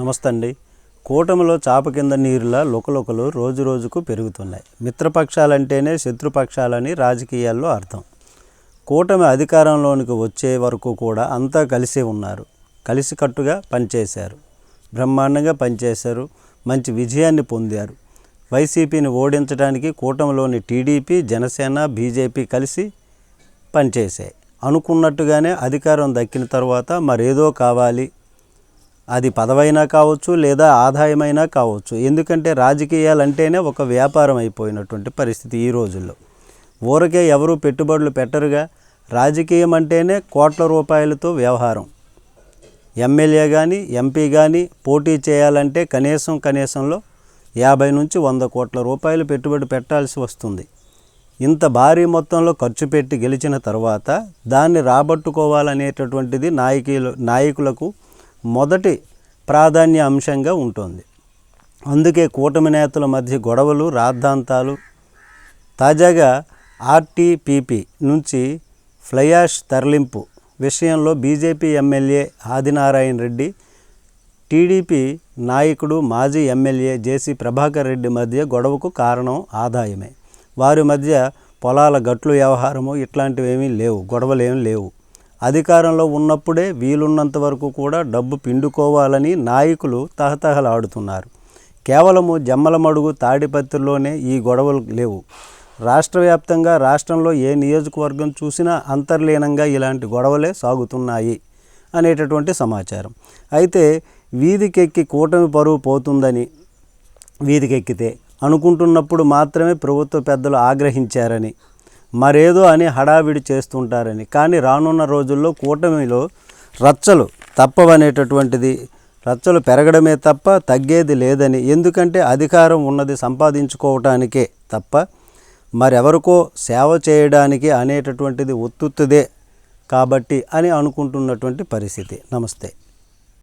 నమస్తే అండి కూటమిలో చాప కింద నీరులా లుకలుకలు రోజు రోజుకు పెరుగుతున్నాయి. మిత్రపక్షాలంటేనే శత్రుపక్షాలని రాజకీయాల్లో అర్థం. కూటమి అధికారంలోనికి వచ్చే వరకు కూడా అంతా కలిసి ఉన్నారు. కలిసికట్టుగా పనిచేశారు. బ్రహ్మాండంగా పనిచేశారు. మంచి విజయాన్ని పొందారు. వైసీపీని ఓడించడానికి కూటమిలోని టీడీపీ జనసేన బీజేపీ కలిసి పనిచేశాయి. అనుకున్నట్టుగానే అధికారం దక్కిన తర్వాత మరేదో కావాలి. అది పదవైనా కావచ్చు లేదా ఆదాయమైనా కావచ్చు. ఎందుకంటే రాజకీయాలు అంటేనే ఒక వ్యాపారం అయిపోయినటువంటి పరిస్థితి ఈ రోజుల్లో. ఊరకే ఎవరు పెట్టుబడులు పెట్టరుగా. రాజకీయం అంటేనే కోట్ల రూపాయలతో వ్యవహారం. ఎమ్మెల్యే కానీ ఎంపీ కానీ పోటీ చేయాలంటే కనీసం కనీసంలో యాభై నుంచి వంద కోట్ల రూపాయలు పెట్టుబడి పెట్టాల్సి వస్తుంది. ఇంత భారీ మొత్తంలో ఖర్చు పెట్టి గెలిచిన తర్వాత దాన్ని రాబట్టుకోవాలనేటటువంటిది నాయకీలు నాయకులకు మొదటి ప్రాధాన్య అంశంగా ఉంటుంది. అందుకే కూటమి నేతల మధ్య గొడవలు రాద్ధాంతాలు తాజాగా ఆర్టీపీపీ నుంచి ఫ్లయాష్ తరలింపు విషయంలో BJP MLA Adinarayana Reddy TDP నాయకుడు మాజీ ఎమ్మెల్యే జేసీ ప్రభాకర్ రెడ్డి మధ్య గొడవకు కారణం ఆదాయమే. వారి మధ్య పొలాల గట్లు వ్యవహారము ఇట్లాంటివేమీ లేవు గొడవలు ఏమీ లేవు. అధికారంలో ఉన్నప్పుడే వీలున్నంత వరకు కూడా డబ్బు పిండుకోవాలని నాయకులు తహతహలాడుతున్నారు. కేవలము జమ్మలమడుగు తాడిపత్రిలోనే ఈ గొడవలు లేవు. రాష్ట్ర వ్యాప్తంగా రాష్ట్రంలో ఏ నియోజకవర్గం చూసినా అంతర్లీనంగా ఇలాంటి గొడవలే సాగుతున్నాయి అనేటటువంటి సమాచారం. అయితే వీధికెక్కి కూటమి పరువు పోతుందని వీధికెక్కితే అనుకుంటున్నప్పుడు మాత్రమే ప్రభుత్వ పెద్దలు ఆగ్రహించారని మరేదో అని హడావిడి చేస్తుంటారని. కానీ రానున్న రోజుల్లో కూటమిలో రచ్చలు తప్పవనేటటువంటిది రచ్చలు పెరగడమే తప్ప తగ్గేది లేదని. ఎందుకంటే అధికారం ఉన్నది సంపాదించుకోవటానికే తప్ప మరెవరికో సేవ చేయడానికి అనేటటువంటిది ఒత్తుతుదే కాబట్టి అని అనుకుంటున్నటువంటి పరిస్థితి. నమస్తే.